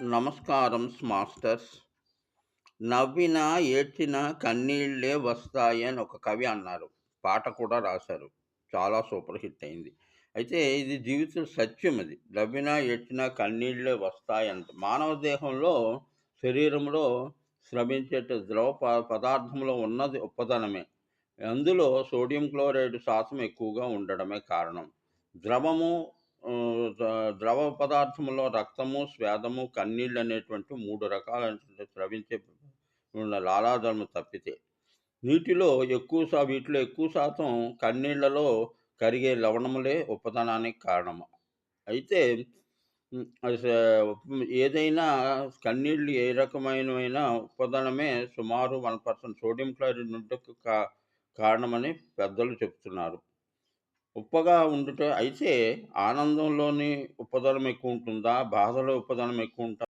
నమస్కారం మాస్టర్స్. నవ్వినా, ఏడ్చినా కన్నీళ్ళే వస్తాయి అని ఒక కవి అన్నారు. పాట కూడా రాశారు. చాలా సూపర్ హిట్ అయింది. అయితే ఇది జీవితం సత్యం అది. నవ్వినా, ఏడ్చినా కన్నీళ్ళే వస్తాయంట. మానవ దేహంలో, శరీరంలో శ్రమించేట ద్రవ ప పదార్థంలో ఉన్నది ఉప్పదనమే. అందులో సోడియం క్లోరైడ్ శాతం ఎక్కువగా ఉండడమే కారణం. ద్రవము ద్రవ పదార్థంలో రక్తము, స్వేదము, కన్నీళ్ళనేటువంటి 3 రకాలైనటువంటి స్రవించే ఉన్న లాలాజలము తప్పితే. నీటిలో ఎక్కువ శా వీటిలో ఎక్కువ శాతం కన్నీళ్ళలో కరిగే లవణములే ఉపదనానికి కారణము. అయితే ఏదైనా కన్నీళ్ళు ఏ రకమైన ఉపదనమే సుమారు వన్ పర్సెంట్ సోడియం క్లోరైడ్ కా కారణమని పెద్దలు చెప్తున్నారు. ఉప్పగా ఉండుట అయితే ఆనందంలోని ఉప్పదనం ఎక్కువుంటుందా? బాధలో ఉప్పదనం ఉంటుందా